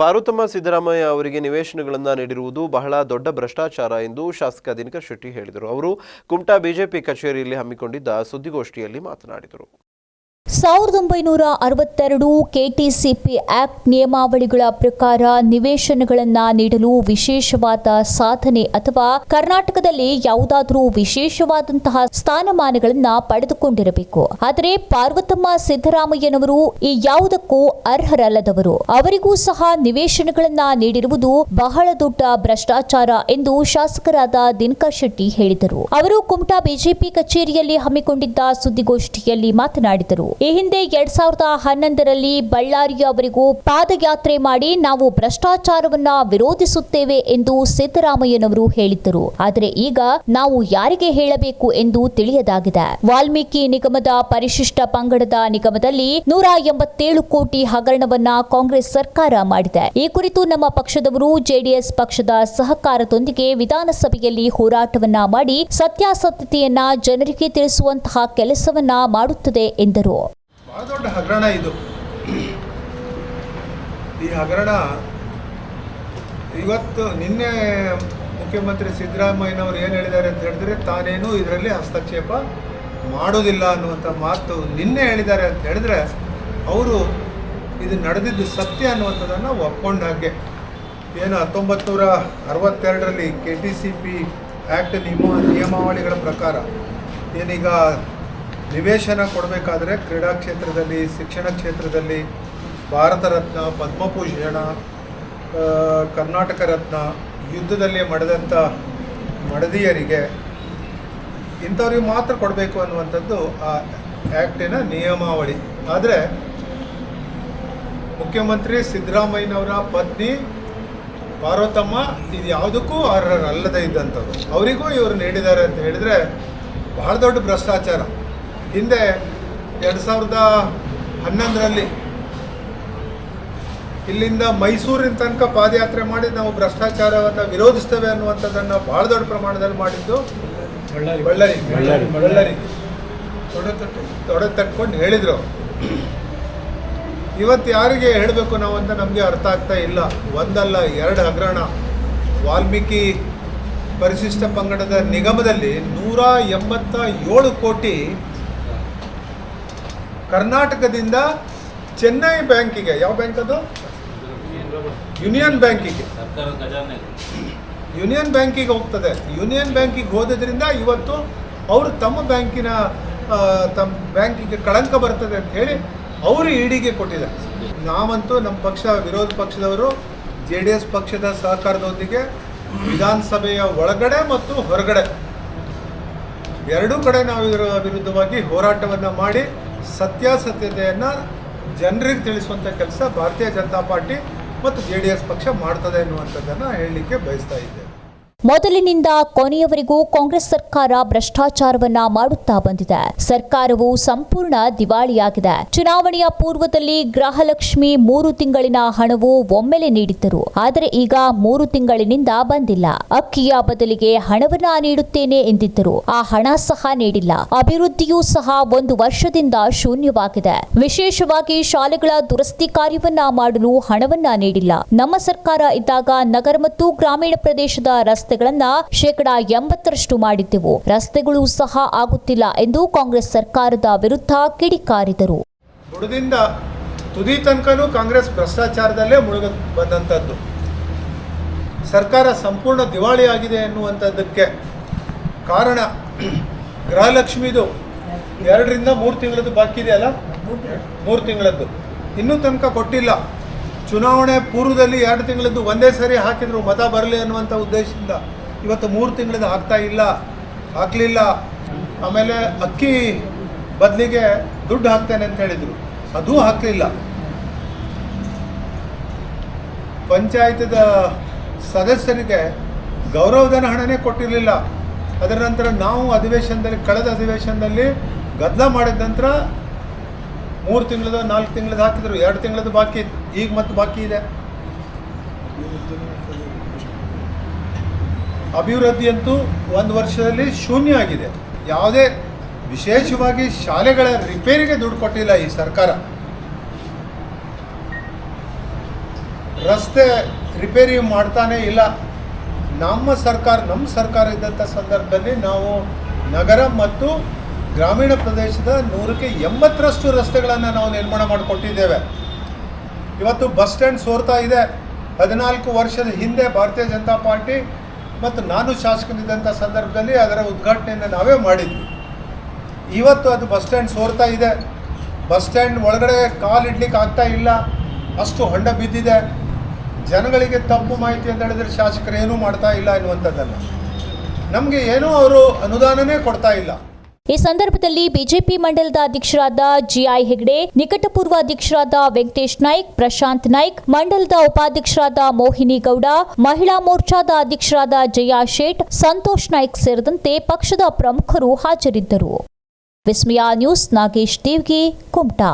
ಪಾರ್ವತಮ್ಮ ಸಿದ್ದರಾಮಯ್ಯ ಅವರಿಗೆ ನಿವೇಶನಗಳನ್ನು ನೀಡಿರುವುದು ಬಹಳ ದೊಡ್ಡ ಭ್ರಷ್ಟಾಚಾರ ಎಂದು ಶಾಸಕ ದಿನಕರ್ ಶೆಟ್ಟಿ ಹೇಳಿದರು. ಅವರು ಕುಮಟಾ ಬಿಜೆಪಿ ಕಚೇರಿಯಲ್ಲಿ ಹಮ್ಮಿಕೊಂಡಿದ್ದ ಸುದ್ದಿಗೋಷ್ಠಿಯಲ್ಲಿ ಮಾತನಾಡಿದರು. ಸಾವಿರದ ಒಂಬೈನೂರ ಅರವತ್ತೆರಡು ಕೆಟಿಸಿಪಿ ಆಕ್ಟ್ ನಿಯಮಾವಳಿಗಳ ಪ್ರಕಾರ ನಿವೇಶನಗಳನ್ನು ನೀಡಲು ವಿಶೇಷವಾದ ಸಾಧನೆ ಅಥವಾ ಕರ್ನಾಟಕದಲ್ಲಿ ಯಾವುದಾದರೂ ವಿಶೇಷವಾದಂತಹ ಸ್ಥಾನಮಾನಗಳನ್ನು ಪಡೆದುಕೊಂಡಿರಬೇಕು. ಆದರೆ ಪಾರ್ವತಮ್ಮ ಸಿದ್ದರಾಮಯ್ಯನವರು ಈ ಯಾವುದಕ್ಕೂ ಅರ್ಹರಲ್ಲದವರು. ಅವರಿಗೂ ಸಹ ನಿವೇಶನಗಳನ್ನು ನೀಡಿರುವುದು ಬಹಳ ದೊಡ್ಡ ಭ್ರಷ್ಟಾಚಾರ ಎಂದು ಶಾಸಕರಾದ ದಿನಕರ್ ಶೆಟ್ಟಿ ಹೇಳಿದರು. ಅವರು ಕುಮಟಾ ಬಿಜೆಪಿ ಕಚೇರಿಯಲ್ಲಿ ಹಮ್ಮಿಕೊಂಡಿದ್ದ ಸುದ್ದಿಗೋಷ್ಠಿಯಲ್ಲಿ ಮಾತನಾಡಿದರು. ಈ ಹಿಂದೆ ಎರಡ್ ಸಾವಿರದ ಹನ್ನೊಂದರಲ್ಲಿ ಬಳ್ಳಾರಿಯವರಿಗೂ ಪಾದಯಾತ್ರೆ ಮಾಡಿ ನಾವು ಭ್ರಷ್ಟಾಚಾರವನ್ನ ವಿರೋಧಿಸುತ್ತೇವೆ ಎಂದು ಸಿದ್ದರಾಮಯ್ಯನವರು ಹೇಳಿದ್ದರು. ಆದರೆ ಈಗ ನಾವು ಯಾರಿಗೆ ಹೇಳಬೇಕು ಎಂದು ತಿಳಿಯದಾಗಿದೆ. ವಾಲ್ಮೀಕಿ ನಿಗಮದ ಪರಿಶಿಷ್ಟ ಪಂಗಡದ ನಿಗಮದಲ್ಲಿ ನೂರ ಎಂಬತ್ತೇಳು ಕೋಟಿ ಹಗರಣವನ್ನ ಕಾಂಗ್ರೆಸ್ ಸರ್ಕಾರ ಮಾಡಿದೆ. ಈ ಕುರಿತು ನಮ್ಮ ಪಕ್ಷದವರು ಜೆಡಿಎಸ್ ಪಕ್ಷದ ಸಹಕಾರದೊಂದಿಗೆ ವಿಧಾನಸಭೆಯಲ್ಲಿ ಹೋರಾಟವನ್ನ ಮಾಡಿ ಸತ್ಯಾಸತ್ಯತೆಯನ್ನ ಜನರಿಗೆ ತಿಳಿಸುವಂತಹ ಕೆಲಸವನ್ನ ಮಾಡುತ್ತದೆ ಎಂದರು. ಭಾಳ ದೊಡ್ಡ ಹಗರಣ ಇದು. ಈ ಹಗರಣ ಇವತ್ತು ನಿನ್ನೆ ಮುಖ್ಯಮಂತ್ರಿ ಸಿದ್ದರಾಮಯ್ಯನವರು ಏನು ಹೇಳಿದ್ದಾರೆ ಅಂತ ಹೇಳಿದ್ರೆ ತಾನೇನು ಇದರಲ್ಲಿ ಹಸ್ತಕ್ಷೇಪ ಮಾಡೋದಿಲ್ಲ ಅನ್ನುವಂಥ ಮಾತು ನಿನ್ನೆ ಹೇಳಿದ್ದಾರೆ ಅಂತ ಹೇಳಿದ್ರೆ ಅವರು ಇದು ನಡೆದಿದ್ದು ಸತ್ಯ ಅನ್ನುವಂಥದ್ದನ್ನು ಒಪ್ಕೊಂಡ ಹಾಗೆ. ಏನು ಹತ್ತೊಂಬತ್ತು ನೂರ ಅರವತ್ತೆರಡರಲ್ಲಿ K T C P act ನಿಯಮ ನಿಯಮಾವಳಿಗಳ ಪ್ರಕಾರ ಏನೀಗ ನಿವೇಶನ ಕೊಡಬೇಕಾದ್ರೆ ಕ್ರೀಡಾ ಕ್ಷೇತ್ರದಲ್ಲಿ, ಶಿಕ್ಷಣ ಕ್ಷೇತ್ರದಲ್ಲಿ ಭಾರತ ರತ್ನ, ಪದ್ಮಭೂಷಣ ಕರ್ನಾಟಕ ರತ್ನ, ಯುದ್ಧದಲ್ಲಿ ಮಡೆದಂಥ ಮಡದಿಯರಿಗೆ ಇಂಥವ್ರಿಗೆ ಮಾತ್ರ ಕೊಡಬೇಕು ಅನ್ನುವಂಥದ್ದು ಆ ಆ್ಯಕ್ಟಿನ ನಿಯಮಾವಳಿ. ಆದರೆ ಮುಖ್ಯಮಂತ್ರಿ ಸಿದ್ದರಾಮಯ್ಯನವರ ಪತ್ನಿ ಪಾರ್ವತಮ್ಮ ಇದು ಯಾವುದಕ್ಕೂ ಅರ್ಹರಲ್ಲದೇ ಇದ್ದಂಥದ್ದು. ಅವರಿಗೂ ಇವರು ನೀಡಿದ್ದಾರೆ ಅಂತ ಹೇಳಿದರೆ ಬಹಳ ದೊಡ್ಡ ಭ್ರಷ್ಟಾಚಾರ. ಹಿಂದೆ ಎರಡು ಸಾವಿರದ ಹನ್ನೊಂದರಲ್ಲಿ ಇಲ್ಲಿಂದ ಮೈಸೂರಿನ ತನಕ ಪಾದಯಾತ್ರೆ ಮಾಡಿ ನಾವು ಭ್ರಷ್ಟಾಚಾರವನ್ನು ವಿರೋಧಿಸ್ತೇವೆ ಅನ್ನುವಂಥದ್ದನ್ನು ಭಾಳ ದೊಡ್ಡ ಪ್ರಮಾಣದಲ್ಲಿ ಮಾಡಿದ್ದು ಬಳ್ಳಾರಿ. ಬಳ್ಳಾರಿ. ಬಳ್ಳಾರಿ. ತೊಡೆ ತಟ್ಟು ತೊಡೆ ತಟ್ಕೊಂಡು ಹೇಳಿದರು. ಇವತ್ತು ಯಾರಿಗೆ ಹೇಳಬೇಕು ನಾವು ಅಂತ ನಮಗೆ ಅರ್ಥ ಆಗ್ತಾ ಇಲ್ಲ. ಒಂದಲ್ಲ ಎರಡು ಹಗರಣ. ವಾಲ್ಮೀಕಿ ಪರಿಶಿಷ್ಟ ಪಂಗಡದ ನಿಗಮದಲ್ಲಿ ನೂರ ಎಂಬತ್ತ ಏಳು ಕೋಟಿ ಕರ್ನಾಟಕದಿಂದ ಚೆನ್ನೈ ಬ್ಯಾಂಕಿಗೆ, ಯಾವ ಬ್ಯಾಂಕ್ ಅದು? ಯೂನಿಯನ್ ಬ್ಯಾಂಕಿಗೆ. ಯೂನಿಯನ್ ಬ್ಯಾಂಕಿಗೆ ಹೋಗ್ತದೆ. ಯೂನಿಯನ್ ಬ್ಯಾಂಕಿಗೆ ಹೋದ್ರಿಂದ ಇವತ್ತು ಅವರು ತಮ್ಮ ಬ್ಯಾಂಕಿನ ತಮ್ಮ ಬ್ಯಾಂಕಿಗೆ ಕಳಂಕ ಬರ್ತದೆ ಅಂತ ಹೇಳಿ ಅವರು ಇಡಿಗೆ ಕೊಟ್ಟಿದ್ದಾರೆ. ನಾವಂತೂ ನಮ್ಮ ಪಕ್ಷ, ವಿರೋಧ ಪಕ್ಷದವರು, ಜೆ ಡಿ ಎಸ್ ಪಕ್ಷದ ಸಹಕಾರದೊಂದಿಗೆ ವಿಧಾನಸಭೆಯ ಒಳಗಡೆ ಮತ್ತು ಹೊರಗಡೆ. ಎರಡೂ ಕಡೆ ನಾವು ಇದರ ವಿರುದ್ಧವಾಗಿ ಹೋರಾಟವನ್ನು ಮಾಡಿ ಸತ್ಯಾಸತ್ಯತೆಯನ್ನು ಜನರಿಗೆ ತಿಳಿಸುವಂಥ ಕೆಲಸ ಭಾರತೀಯ ಜನತಾ ಪಾರ್ಟಿ ಮತ್ತು ಜೆ ಡಿ ಎಸ್ ಪಕ್ಷ ಮಾಡ್ತದೆ ಎನ್ನುವಂಥದ್ದನ್ನು ಹೇಳಲಿಕ್ಕೆ ಬಯಸ್ತಾ ಇದ್ದೇವೆ ಮೊದಲಿನಿಂದ ಕೊನೆಯವರೆಗೂ ಕಾಂಗ್ರೆಸ್ ಸರ್ಕಾರ ಭ್ರಷ್ಟಾಚಾರವನ್ನ ಮಾಡುತ್ತಾ ಬಂದಿದೆ. ಸರ್ಕಾರವು ಸಂಪೂರ್ಣ ದಿವಾಳಿಯಾಗಿದೆ. ಚುನಾವಣೆಯ ಪೂರ್ವದಲ್ಲಿ ಗೃಹಲಕ್ಷ್ಮಿ ಮೂರು ತಿಂಗಳಿನ ಹಣವು ಒಮ್ಮೆಲೆ ನೀಡಿದ್ದರು. ಆದರೆ ಈಗ ಮೂರು ತಿಂಗಳಿನಿಂದ ಬಂದಿಲ್ಲ. ಅಕ್ಕಿಯ ಬದಲಿಗೆ ಹಣವನ್ನ ನೀಡುತ್ತೇನೆ ಎಂದಿದ್ದರು. ಆ ಹಣ ಸಹ ನೀಡಿಲ್ಲ. ಅಭಿವೃದ್ಧಿಯೂ ಸಹ ಒಂದು ವರ್ಷದಿಂದ ಶೂನ್ಯವಾಗಿದೆ. ವಿಶೇಷವಾಗಿ ಶಾಲೆಗಳ ದುರಸ್ತಿ ಕಾರ್ಯವನ್ನ ಮಾಡಲು ಹಣವನ್ನ ನೀಡಿಲ್ಲ. ನಮ್ಮ ಸರ್ಕಾರ ಇದ್ದಾಗ ನಗರ ಮತ್ತು ಗ್ರಾಮೀಣ ಪ್ರದೇಶದ ರಸ್ತೆಗಳನ್ನ ಶೇಕಡಾ ಎಂಬತ್ತರಷ್ಟು ಮಾಡಿದ್ದೆವು. ರಸ್ತೆಗಳು ಸಹ ಆಗುತ್ತಿಲ್ಲ ಎಂದು ಕಾಂಗ್ರೆಸ್ ಸರ್ಕಾರದ ವಿರುದ್ಧ ಕಿಡಿಕಾರಿದರು. ಬುಡದಿಂದ ತುದಿ ತನಕನೂ ಕಾಂಗ್ರೆಸ್ ಭ್ರಷ್ಟಾಚಾರದಲ್ಲೇ ಮುಳುಗ ಬಂದಂಥದ್ದು ಸರ್ಕಾರ ಸಂಪೂರ್ಣ ದಿವಾಳಿ ಆಗಿದೆ ಎನ್ನುವಂಥದ್ದಕ್ಕೆ ಕಾರಣ ಗೃಹಲಕ್ಷ್ಮಿದು ಎರಡರಿಂದ ಮೂರು ತಿಂಗಳದ್ದು ಬಾಕಿ ಇದೆಯಲ್ಲ ಮೂರು ತಿಂಗಳದ್ದು. ಇನ್ನೂ ತನಕ ಕೊಟ್ಟಿಲ್ಲ. ಚುನಾವಣೆ ಪೂರ್ವದಲ್ಲಿ ಎರಡು ತಿಂಗಳದ್ದು ಒಂದೇ ಸರಿ ಹಾಕಿದ್ರು ಮತ ಬರಲಿ ಅನ್ನುವಂಥ ಉದ್ದೇಶದಿಂದ ಇವತ್ತು ಮೂರು ತಿಂಗಳದ್ದು ಹಾಕ್ತಾ ಇಲ್ಲ, ಹಾಕಲಿಲ್ಲ. ಆಮೇಲೆ ಅಕ್ಕಿ ಬದಲಿಗೆ ದುಡ್ಡು ಹಾಕ್ತೇನೆ ಅಂತ ಹೇಳಿದರು. ಅದೂ ಹಾಕಲಿಲ್ಲ. ಪಂಚಾಯತದ ಸದಸ್ಯರಿಗೆ ಗೌರವಧನ ಹಣನೇ ಕೊಟ್ಟಿರಲಿಲ್ಲ. ಅದರ ನಂತರ ನಾವು ಅಧಿವೇಶನದಲ್ಲಿ, ಕಳೆದ ಅಧಿವೇಶನದಲ್ಲಿ ಗದ್ದಲ ಮಾಡಿದ ನಂತರ ಮೂರು ತಿಂಗಳದ ನಾಲ್ಕು ತಿಂಗಳದ್ದು ಹಾಕಿದ್ರು, ಎರಡು ತಿಂಗಳದ್ದು ಬಾಕಿ. ಈಗ ಮತ್ತೆ ಬಾಕಿ ಇದೆ. ಅಭಿವೃದ್ಧಿ ಅಂತೂ ಒಂದು ವರ್ಷದಲ್ಲಿ ಶೂನ್ಯ ಆಗಿದೆ. ಯಾವುದೇ ವಿಶೇಷವಾಗಿ ಶಾಲೆಗಳ ರಿಪೇರಿಗೆ ದುಡ್ಡು ಕೊಟ್ಟಿಲ್ಲ ಈ ಸರ್ಕಾರ. ರಸ್ತೆ ರಿಪೇರಿ ಮಾಡ್ತಾನೇ ಇಲ್ಲ. ನಮ್ಮ ಸರ್ಕಾರ ನಮ್ಮ ಸರ್ಕಾರ ಇದ್ದಂಥ ಸಂದರ್ಭದಲ್ಲಿ ನಾವು ನಗರ ಮತ್ತು ಗ್ರಾಮೀಣ ಪ್ರದೇಶದ ನೂರಕ್ಕೆ ಎಂಬತ್ತರಷ್ಟು ರಸ್ತೆಗಳನ್ನು ನಾವು ನಿರ್ಮಾಣ ಮಾಡಿಕೊಟ್ಟಿದ್ದೇವೆ. ಇವತ್ತು ಬಸ್ ಸ್ಟ್ಯಾಂಡ್ ಸೋರ್ತಾ ಇದೆ. ಹದಿನಾಲ್ಕು ವರ್ಷದ ಹಿಂದೆ ಭಾರತೀಯ ಜನತಾ ಪಾರ್ಟಿ ಮತ್ತು ನಾನು ಶಾಸಕನಿದ್ದಂಥ ಸಂದರ್ಭದಲ್ಲಿ ಅದರ ಉದ್ಘಾಟನೆಯನ್ನು ನಾವೇ ಮಾಡಿದ್ವಿ. ಇವತ್ತು ಅದು ಬಸ್ ಸ್ಟ್ಯಾಂಡ್ ಸೋರ್ತಾ ಇದೆ. ಬಸ್ ಸ್ಟ್ಯಾಂಡ್ ಒಳಗಡೆ ಕಾಲಿಡ್ಲಿಕ್ಕೆ ಆಗ್ತಾ ಇಲ್ಲ. ಅಷ್ಟು ಹೊಂಡ ಬಿದ್ದಿದೆ. ಜನಗಳಿಗೆ ತಪ್ಪು ಮಾಹಿತಿ ಅಂತ ಹೇಳಿದರೆ ಶಾಸಕರು ಏನೂ ಮಾಡ್ತಾ ಇಲ್ಲ ಎನ್ನುವಂಥದ್ದನ್ನು ನಮಗೆ ಏನೂ ಅವರು ಅನುದಾನನೇ ಕೊಡ್ತಾ ಇಲ್ಲ. ಈ ಸಂದರ್ಭದಲ್ಲಿ ಬಿಜೆಪಿ ಮಂಡಲದ ಅಧ್ಯಕ್ಷರಾದ ಜಿಐ ಹೆಗ್ಡೆ, ನಿಕಟಪೂರ್ವ ಅಧ್ಯಕ್ಷರಾದ ವೆಂಕಟೇಶ್ ನಾಯ್ಕ್, ಪ್ರಶಾಂತ್ ನಾಯ್ಕ್, ಮಂಡಲದ ಉಪಾಧ್ಯಕ್ಷರಾದ ಮೋಹಿನಿ ಗೌಡ, ಮಹಿಳಾ ಮೋರ್ಚಾದ ಅಧ್ಯಕ್ಷರಾದ ಜಯಾ ಶೇಟ್, ಸಂತೋಷ್ ನಾಯ್ಕ್ ಸೇರಿದಂತೆ ಪಕ್ಷದ ಪ್ರಮುಖರು ಹಾಜರಿದ್ದರು. ವಿಸ್ಮಯ ನ್ಯೂಸ್ ನಾಗೇಶ್ ದೇವ್ಗೆ ಕುಮಟಾ.